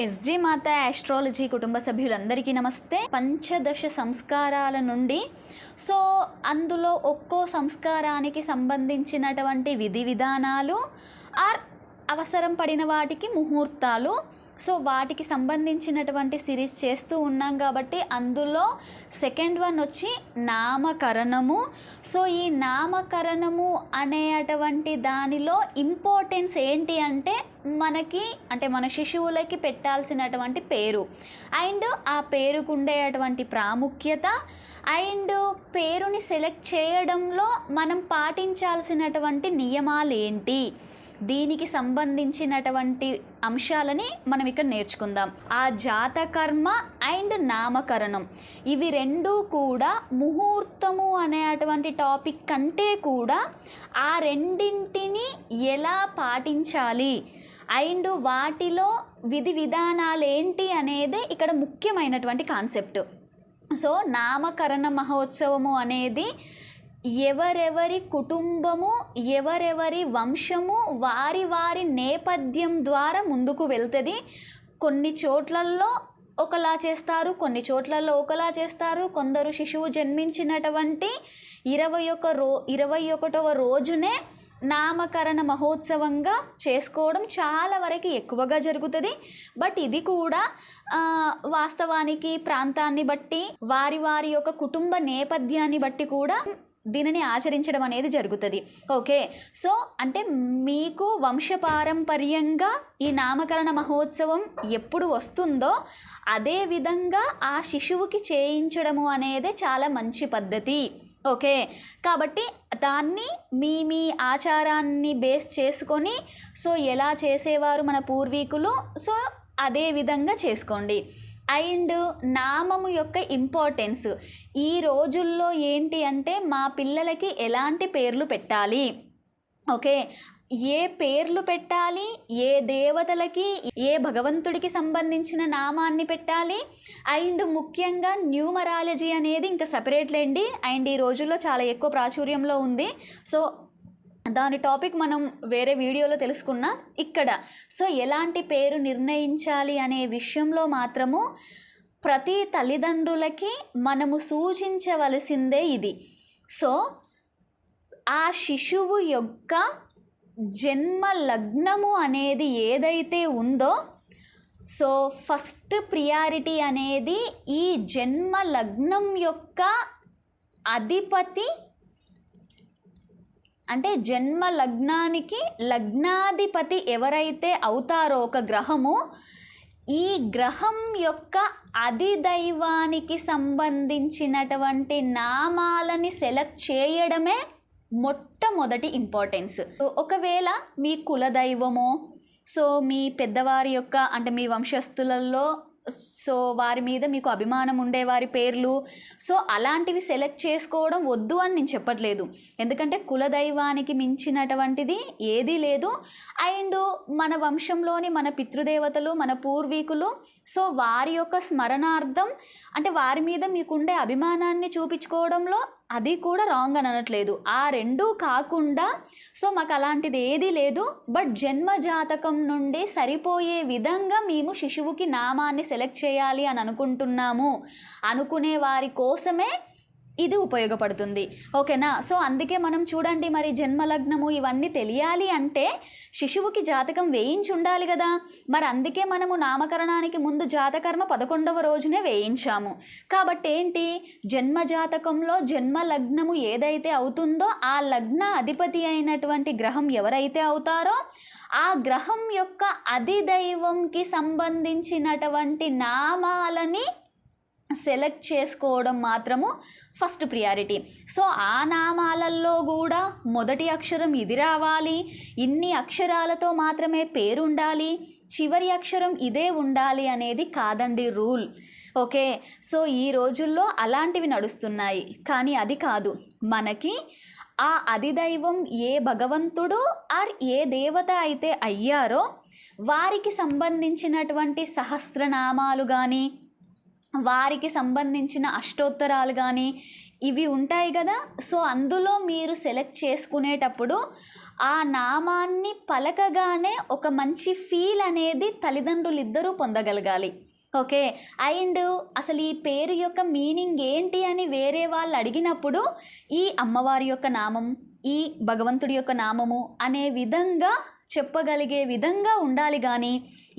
SG మాత astrology కుటుంబ సభ్యులందరికీ నమస్తే. పంచదశ సంస్కారాల నుండి. సో అందులో ఒక్కో సంస్కారానికి సంబంధించినటువంటి విధి విధానాలు ఆర్ అవసరం పడిన వాటికి ముహూర్తాలు సో వాటికి సంబంధించినటువంటి సిరీస్ చేస్తూ ఉన్నాం కాబట్టి అందులో సెకండ్ వన్ వచ్చి నామకరణము. సో ఈ నామకరణము అనేటువంటి దానిలో ఇంపార్టెన్స్ ఏంటి అంటే మనకి అంటే మన శిశువులకి పెట్టాల్సినటువంటి పేరు. అండ్ ఆ పేరుకు ఉండేటువంటి ప్రాముఖ్యత. అండ్ పేరుని సెలెక్ట్ చేయడంలో మనం పాటించాల్సినటువంటి నియమాలు ఏంటి? దీనికి సంబంధించినటువంటి అంశాలని మనం ఇక్కడ నేర్చుకుందాం. ఆ జాతకర్మ అండ్ నామకరణం. ఇవి రెండు కూడా ముహూర్తము అనేటువంటి టాపిక్ కంటే కూడా ఆ రెండింటిని ఎలా పాటించాలి? అండ్ వాటిలో విధి విధానాలు ఏంటి అనేది ఇక్కడ ముఖ్యమైనటువంటి కాన్సెప్ట్. సో నామకరణ మహోత్సవము అనేది ఎవరెవరి కుటుంబము ఎవరెవరి వంశము వారి వారి నేపథ్యం ద్వారా ముందుకు వెళ్తుంది. కొన్ని చోట్లల్లో ఒకలా చేస్తారు కొన్ని చోట్లలో ఒకలా చేస్తారు. కొందరు శిశువు జన్మించినటువంటి ఇరవై ఒక రో ఇరవై ఒకటవ రోజునే నామకరణ మహోత్సవంగా చేసుకోవడం చాలా వరకు ఎక్కువగా జరుగుతుంది. బట్ ఇది కూడా వాస్తవానికి ప్రాంతాన్ని బట్టి వారి వారి యొక్క కుటుంబ నేపథ్యాన్ని బట్టి కూడా దీనిని ఆచరించడం అనేది జరుగుతుంది. ఓకే? సో అంటే మీకు వంశపారంపర్యంగా ఈ నామకరణ మహోత్సవం ఎప్పుడు వస్తుందో అదే విధంగా ఆ శిశువుకి చేయించడము అనేది చాలా మంచి పద్ధతి. ఓకే? కాబట్టి దాన్ని మీ మీ ఆచారాన్ని బేస్ చేసుకొని సో ఎలా చేసేవారు మన పూర్వీకులు? సో అదే విధంగా చేసుకోండి. అండ్ నామము యొక్క ఇంపార్టెన్స్. ఈ రోజుల్లో ఏంటి అంటే మా పిల్లలకి ఎలాంటి పేర్లు పెట్టాలి? ఓకే? ఏ పేర్లు పెట్టాలి? ఏ దేవతలకి ఏ భగవంతుడికి సంబంధించిన నామాన్ని పెట్టాలి? అండ్ ముఖ్యంగా న్యూమరాలజీ అనేది ఇంకా సపరేట్లేండి. అండ్ ఈ రోజుల్లో చాలా ఎక్కువ ప్రాచుర్యంలో ఉంది. సో దాని టాపిక్ మనం వేరే వీడియోలో తెలుసుకున్నాం ఇక్కడ. సో ఎలాంటి పేరు నిర్ణయించాలి అనే విషయంలో మాత్రము ప్రతి తల్లిదండ్రులకి మనము సూచించవలసిందే ఇది. సో ఆ శిశువు యొక్క జన్మ లగ్నము అనేది ఏదైతే ఉందో సో ఫస్ట్ ప్రియారిటీ అనేది ఈ జన్మ లగ్నం యొక్క అధిపతి అంటే జన్మ లగ్నానికి లగ్నాధిపతి ఎవరైతే అవుతారో ఒక గ్రహము ఈ గ్రహం యొక్క అధిదైవానికి సంబంధించినటువంటి నామాలని సెలెక్ట్ చేయడమే మొట్టమొదటి ఇంపార్టెన్స్. ఒకవేళ మీ కులదైవమో సో మీ పెద్దవారి యొక్క అంటే మీ వంశస్థులలో సో వారి మీద మీకు అభిమానం ఉండే వారి పేర్లు. సో అలాంటివి సెలెక్ట్ చేసుకోవడం వద్దు అని నేను చెప్పట్లేదు. ఎందుకంటే కులదైవానికి మించినటువంటిది ఏదీ లేదు. అండ్ మన వంశంలోని మన పితృదేవతలు మన పూర్వీకులు సో వారి యొక్క స్మరణార్థం అంటే వారి మీద మీకుండే అభిమానాన్ని చూపించుకోవడంలో అది కూడా రాంగ్ అని అనట్లేదు. ఆ రెండూ కాకుండా సో మాకు అలాంటిది ఏదీ లేదు. బట్ జన్మ జాతకం నుండి సరిపోయే విధంగా మేము శిశువుకి నామాన్ని సెలెక్ట్ చేయాలి అని అనుకుంటున్నాము. అనుకునే వారి కోసమే ఇది ఉపయోగపడుతుంది. ఓకేనా? సో అందుకే మనం చూడండి మరి జన్మలగ్నము ఇవన్నీ తెలియాలి అంటే శిశువుకి జాతకం వేయించి ఉండాలి కదా. మరి అందుకే మనము నామకరణానికి ముందు జాతకర్మ పదకొండవ రోజునే వేయించాము. కాబట్టి ఏంటి? జన్మ జాతకంలో జన్మ లగ్నము ఏదైతే అవుతుందో ఆ లగ్న అధిపతి అయినటువంటి గ్రహం ఎవరైతే అవుతారో ఆ గ్రహం యొక్క అధిదైవంకి సంబంధించినటువంటి నామాలని సెలెక్ట్ చేసుకోవడం మాత్రము ఫస్ట్ ప్రియారిటీ. సో ఆ నామాలల్లో కూడా మొదటి అక్షరం ఇది రావాలి ఇన్ని అక్షరాలతో మాత్రమే పేరు ఉండాలి చివరి అక్షరం ఇదే ఉండాలి అనేది కాదండి రూల్. ఓకే? సో ఈ రోజుల్లో అలాంటివి నడుస్తున్నాయి. కానీ అది కాదు. మనకి ఆ అధిదైవం ఏ భగవంతుడు ఆర్ ఏ దేవత అయితే అయ్యారో వారికి సంబంధించినటువంటి సహస్రనామాలు కానీ వారికి సంబంధించిన అష్టోత్తరాలు కానీ ఇవి ఉంటాయి కదా సో అందులో మీరు సెలెక్ట్ చేసుకునేటప్పుడు ఆ నామాన్ని పలకగానే ఒక మంచి ఫీల్ అనేది తల్లిదండ్రులు ఇద్దరూ పొందగలగాలి. ఓకే? అండ్ అసలు ఈ పేరు యొక్క మీనింగ్ ఏంటి అని వేరే వాళ్ళు అడిగినప్పుడు ఈ అమ్మవారి యొక్క నామం ఈ భగవంతుడి యొక్క నామము అనే విధంగా చెప్పగలిగే విధంగా ఉండాలి కానీ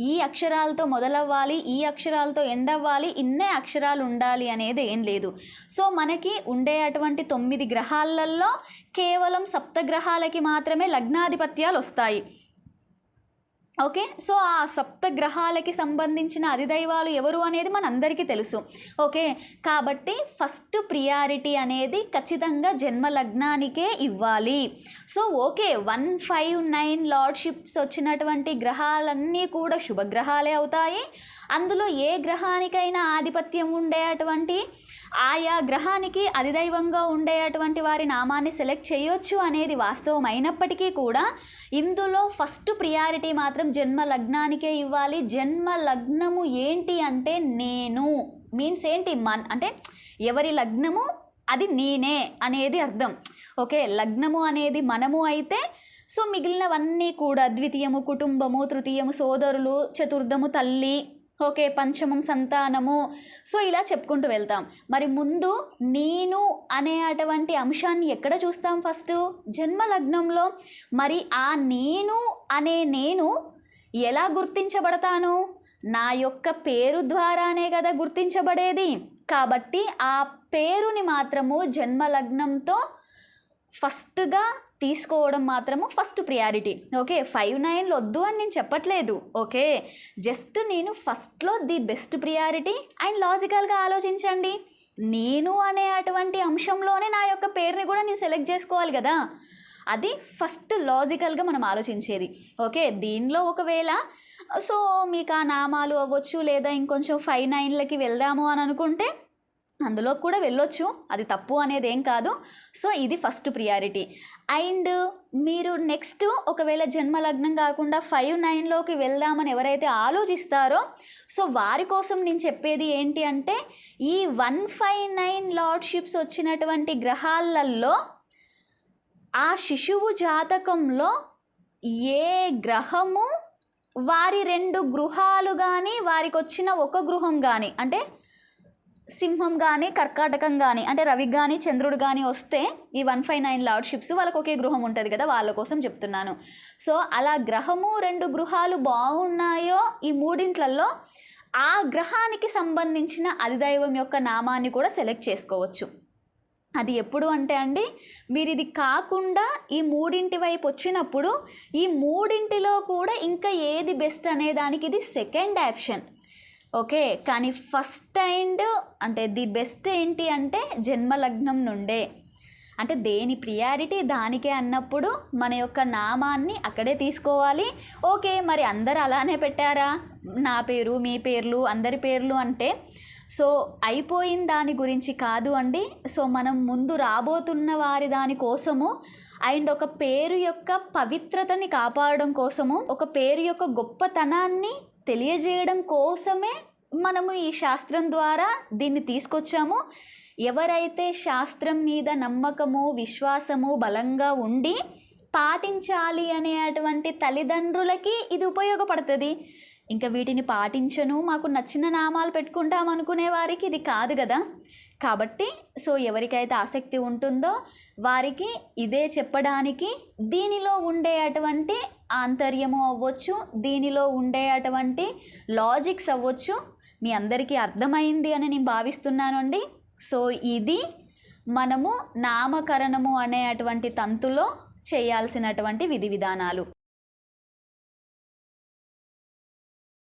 ఈ అక్షరాలతో మొదలవ్వాలి ఈ అక్షరాలతో ఎండ్ అవ్వాలి ఇన్నే అక్షరాలు ఉండాలి అనేది ఏం లేదు. సో మనకి ఉండే అటువంటి తొమ్మిది గ్రహాలలో కేవలం సప్తగ్రహాలకి మాత్రమే లగ్నాధిపత్యాలు వస్తాయి. ఓకే? సో ఆ సప్త గ్రహాలకి సంబంధించిన అధిదైవాలు ఎవరు అనేది మనందరికీ తెలుసు. ఓకే? కాబట్టి ఫస్ట్ ప్రియారిటీ అనేది ఖచ్చితంగా జన్మ లగ్నానికే ఇవ్వాలి. So okay one five nine lordships వచ్చినటువంటి గ్రహాలన్నీ కూడా శుభగ్రహాలే అవుతాయి. అందులో ఏ గ్రహానికైనా ఆధిపత్యం ఉండే అటువంటి ఆయా గ్రహానికి అధిదైవంగా ఉండే అటువంటి వారి నామాన్ని సెలెక్ట్ చేయొచ్చు అనేది వాస్తవం అయినప్పటికీ కూడా ఇందులో ఫస్ట్ ప్రియారిటీ మాత్రం జన్మ లగ్నానికే ఇవ్వాలి. జన్మ లగ్నము ఏంటి అంటే నేను. మీన్స్ ఏంటి? మన్ అంటే ఎవరి లగ్నము? అది నేనే అనేది అర్థం. ఓకే లగ్నము అనేది మనము అయితే సో మిగిలినవన్నీ కూడా ద్వితీయము కుటుంబము తృతీయము సోదరులు చతుర్థము తల్లి ఓకే పంచమం సంతానము. సో ఇలా చెప్పుకుంటూ వెళ్తాం. మరి ముందు నేను అనే అటువంటి అంశాన్ని ఎక్కడ చూస్తాం ఫస్ట్? జన్మ లగ్నంలో. మరి ఆ నేను అనే నేను ఎలా గుర్తించబడతాను? నా యొక్క పేరు ద్వారానే కదా గుర్తించబడేది. కాబట్టి ఆ పేరుని మాత్రము జన్మ లగ్నంతో ఫస్ట్గా తీసుకోవడం మాత్రము ఫస్ట్ ప్రియారిటీ ఓకే ఫైవ్ నైన్లు వద్దు అని నేను చెప్పట్లేదు. ఓకే జస్ట్ నేను ఫస్ట్లో ది బెస్ట్ ప్రియారిటీ అండ్ లాజికల్గా ఆలోచించండి. నేను అనే అటువంటి అంశంలోనే నా యొక్క పేరుని కూడా నేను సెలెక్ట్ చేసుకోవాలి కదా. అది ఫస్ట్ లాజికల్గా మనం ఆలోచించేది. ఓకే దీనిలో ఒకవేళ సో మీకు ఆ నామాలు అవ్వచ్చు లేదా ఇంకొంచెం ఫైవ్ నైన్లకి వెళ్దాము అని అనుకుంటే అందులో కూడా వెళ్ళొచ్చు. అది తప్పు అనేది ఏం కాదు. సో ఇది ఫస్ట్ ప్రియారిటీ. అండ్ మీరు నెక్స్ట్ ఒకవేళ జన్మ లగ్నం కాకుండా ఫైవ్ నైన్లోకి వెళ్దామని ఎవరైతే ఆలోచిస్తారో సో వారి కోసం నేను చెప్పేది ఏంటి అంటే ఈ వన్ ఫైవ్ నైన్ లార్డ్షిప్స్ వచ్చినటువంటి గ్రహాలలో ఆ శిశువు జాతకంలో ఏ గ్రహము వారి రెండు గృహాలు కానీ వారికి వచ్చిన ఒక గృహం కానీ అంటే సింహం కానీ కర్కాటకం కానీ అంటే రవి కానీ చంద్రుడు కానీ వస్తే ఈ వన్ ఫైవ్ నైన్ లార్డ్షిప్స్ వాళ్ళకి ఒకే గృహం ఉంటుంది కదా వాళ్ళ కోసం చెప్తున్నాను. సో అలా గ్రహము రెండు గృహాలు బాగున్నాయో ఈ మూడింట్లలో ఆ గ్రహానికి సంబంధించిన అధిదైవం యొక్క నామాన్ని కూడా సెలెక్ట్ చేసుకోవచ్చు. అది ఎప్పుడు అంటే అండి మీరు ఇది కాకుండా ఈ మూడింటి వైపు వచ్చినప్పుడు ఈ మూడింటిలో కూడా ఇంకా ఏది బెస్ట్ అనే దానికి ఇది సెకండ్ ఆప్షన్. ఓకే కానీ ఫస్ట్ అండ్ అంటే ది బెస్ట్ ఏంటి అంటే జన్మలగ్నం నుండే. అంటే దేని ప్రియారిటీ దానికే అన్నప్పుడు మన యొక్క నామాన్ని అక్కడే తీసుకోవాలి. ఓకే మరి అందరు అలానే పెట్టారా? నా పేరు మీ పేర్లు అందరి పేర్లు అంటే సో అయిపోయిన దాని గురించి కాదు అండి. సో మనం ముందు రాబోతున్న వారి దాని కోసము అండ్ ఒక పేరు యొక్క పవిత్రతని కాపాడడం కోసము ఒక పేరు యొక్క గొప్పతనాన్ని తెలియజేయడం కోసమే మనము ఈ శాస్త్రం ద్వారా దీన్ని తీసుకొచ్చాము. ఎవరైతే శాస్త్రం మీద నమ్మకము విశ్వాసము బలంగా ఉండి పాటించాలి అనేటువంటి తల్లిదండ్రులకి ఇది ఉపయోగపడుతుంది. ఇంకా వీటిని పాటించను మాకు నచ్చిన నామాలు పెట్టుకుంటాం అనుకునే వారికి ఇది కాదు కదా. కాబట్టి సో ఎవరికైతే ఆసక్తి ఉంటుందో వారికి ఇదే చెప్పడానికి దీనిలో ఉండే అటువంటి ఆంతర్యము అవ్వచ్చు దీనిలో ఉండే అటువంటి లాజిక్స్ అవ్వచ్చు మీ అందరికీ అర్థమైంది అని నేను భావిస్తున్నానండి సో ఇది మనము నామకరణము అనే అటువంటి తంతులో చేయాల్సినటువంటి విధి విధానాలు.